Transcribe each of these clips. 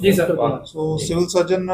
ਜੀ sir so civil surgeon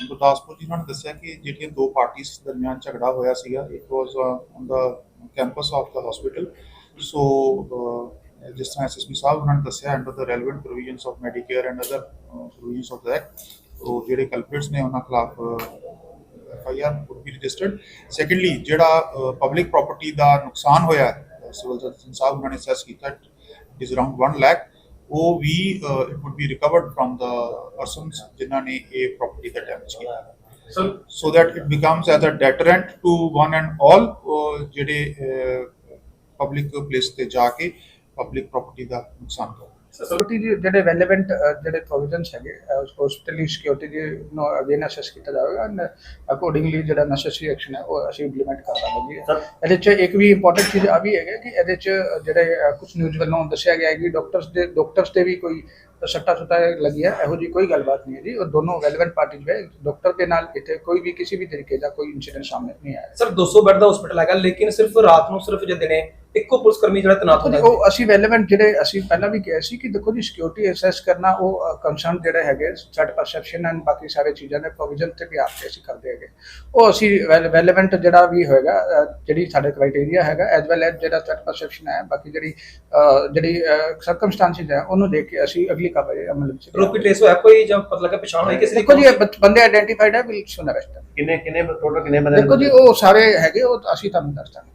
Gurdaspur ji ਨੇ ਦੱਸਿਆ ਕਿ ਜਿਹੜੀਆਂ ਦੋ ਪਾਰਟੀਆਂ ਦਰਮਿਆਨ ਝਗੜਾ ਹੋਇਆ ਸੀਗਾ it was on the campus of the hospital so ਜਿਸ ਤਰ੍ਹਾਂ ਐਸਐਸਪੀ ਸਾਹਿਬ ਉਹਨਾਂ ਨੇ ਦੱਸਿਆ under the relevant provisions of Medicare and other provisions of the act ਉਹ ਜਿਹੜੇ ਕਲਪ੍ਰਿਟਸ ਨੇ ਉਹਨਾਂ ਖਿਲਾਫ FIR would be registered. Secondly ਜਿਹੜਾ ਪਬਲਿਕ ਪ੍ਰਾਪਰਟੀ ਦਾ ਨੁਕਸਾਨ ਹੋਇਆ ਹੈ ਸਿਵਲ ਸਰਜਨ ਸਾਹਿਬ ਉਹਨਾਂ ਨੇ ਅਸੈਸ ਕੀਤਾ ਇਟ ਇਜ਼ ਅਰਾਊਂਡ 1 ਲੱਖ ਉਹ ਵੀ it would be recovered from the persons ਜਿਨ੍ਹਾਂ ਨੇ ਇਹ ਪ੍ਰਾਪਰਟੀ ਦਾ ਡੈਮੇਜ ਕੀਤਾ। Sir that it becomes as a deterrent to one and all uh, ਜਿਹੜੇ ਪਬਲਿਕ ਪਲੇਸ ਤੇ ਜਾ ਕੇ ਪਬਲਿਕ ਪ੍ਰਾਪਰਟੀ ਦਾ ਨੁਕਸਾਨ ਕਰ ਸਿਕਿਉਰਿਟੀ ਦੇ ਜਿਹੜੇ ਰੈਲੇਵੈਂਟ ਜਿਹੜੇ ਪ੍ਰੋਵੀਜ਼ਨਸ ਹੈਗੇ ਹਸਪੀਟਲੀ ਸਿਕਿਉਰਿਟੀ ਦੇ ਨੂੰ ਅਸੈਸ ਕੀਤਾ ਜਾਵੇਗਾ ਐਂਡ ਅਕੋਰਡਿੰਗਲੀ ਜਿਹੜਾ ਨੈਸੈਸਰੀ ਐਕਸ਼ਨ ਹੈ ਉਹ ਅਸੀਂ ਇੰਪਲੀਮੈਂਟ ਕਰ Sir- ਇਹਦੇ 'ਚ ਇੱਕ ਵੀ ਇੰਪੋਰਟੈਂਟ ਚੀਜ਼ ਆ ਵੀ ਹੈਗਾ ਕਿ ਇਹਦੇ 'ਚ ਜਿਹੜੇ ਕੁਝ ਨਿਊਜ਼ ਵੱਲੋਂ ਦੱਸਿਆ ਗਿਆ ਹੈ ਕਿ ਡਾਕਟਰਸ ਦੇ ਡਾਕਟਰਸ ਤੇ ਵੀ ਕੋਈ ਸੱਟਾ ਸੁੱਟਾ ਲੱਗੀ ਹੈ ਇਹੋ ਜੀ ਕੋਈ ਗੱਲਬਾਤ ਨਹੀਂ ਹੈ ਜੀ। ਉਹ ਦੋਨੋਂ ਰੈਲੇਵੈਂਟ ਪਾਰਟੀਜ਼ ਹੈ ਡਾਕਟਰ ਦੇ ਨਾਲ ਇੱਥੇ ਕੋਈ ਵੀ ਕਿਸੇ ਵੀ ਤਰੀਕੇ ਦਾ ਕੋਈ ਇਨਸੀਡੈਂਟ ਸਾਹਮਣੇ ਨਹੀਂ ਆਇਆ। ਸਰ 200 ਬੈੱਡ ਦਾ ਹਸਪੀਟਲ ਹੈਗਾ ਲੇਕਿਨ ਸਿਰਫ ਰਾਤ ਨੂੰ ਸਿਰਫ ਜੇ ਦਿਨੇ ਇੱਕੋ ਪੁਲਿਸ ਕਰਮੀ ਜਿਹੜਾ ਤੈਨਾਤ ਹੁੰਦਾ ਉਹ ਅਸੀਂ ਰੈਲੇਵੈਂਟ ਜਿਹੜੇ ਅਸੀਂ ਪਹਿਲਾਂ ਵੀ ਕਿਹਾ ਸੀ ਕਿ ਦੇਖੋ ਜੀ ਸਿਕਿਉਰਿਟੀ ਅਸੈਸ ਕਰਨਾ ਉਹ ਕੰਸਰਨ ਜਿਹੜੇ ਹੈਗੇ ਸੈਟ ਪਰਸੈਪਸ਼ਨ ਐਂਡ ਬਾਕੀ ਸਾਰੇ ਚੀਜ਼ਾਂ ਦੇ ਪ੍ਰੋਵੀਜ਼ਨ ਤੇ ਵੀ ਆਪਕੇ ਅਸੀਂ ਕਰਦੇ ਹੈਗੇ। ਉਹ ਅਸੀਂ ਰੈਲੇਵੈਂਟ ਜਿਹੜਾ ਵੀ ਹੋਏਗਾ ਜਿਹੜੀ ਸਾਡੇ ਕ੍ਰਾਈਟੇਰੀਆ ਹੈਗਾ ਐਸ ਵੈਲ ਐਸ ਜਿਹੜਾ ਸੈਟ ਪਰਸੈਪਸ਼ਨ ਹੈ ਬਾਕੀ ਜਿਹੜੀ ਜਿਹੜੀ ਸਰਕਮਸਟੈਂਸਿਸ ਹੈ ਉਹਨੂੰ ਦੇਖ ਕੇ ਅਸੀਂ ਅਗਲੀ ਕਾਰਵਾਈ ਅਮਲ ਵਿੱਚ ਰੋਪੀ ਟ੍ਰੇਸ ਹੋਇਆ ਕੋਈ ਜਾਂ ਪਤਾ ਲੱਗਾ ਪਛਾਣ ਹੋਈ ਕਿਸੇ ਦੀ ਦੇਖੋ ਜੀ ਬੰਦੇ ਆਇਡੈਂਟੀਫਾਈਡ ਹੈ ਵਿਲ ਸੁਨ ਅਰੈਸਟ ਕਿੰਨੇ ਕਿੰਨੇ ਟੋਟਲ ਕਿੰਨੇ ਬੰਦੇ ਦੇਖੋ ਜੀ ਉਹ ਸਾਰੇ ਹੈਗੇ ਉਹ ਅਸੀਂ ਤੁਹਾਨੂੰ ਦੱਸ ਦਾਂਗੇ।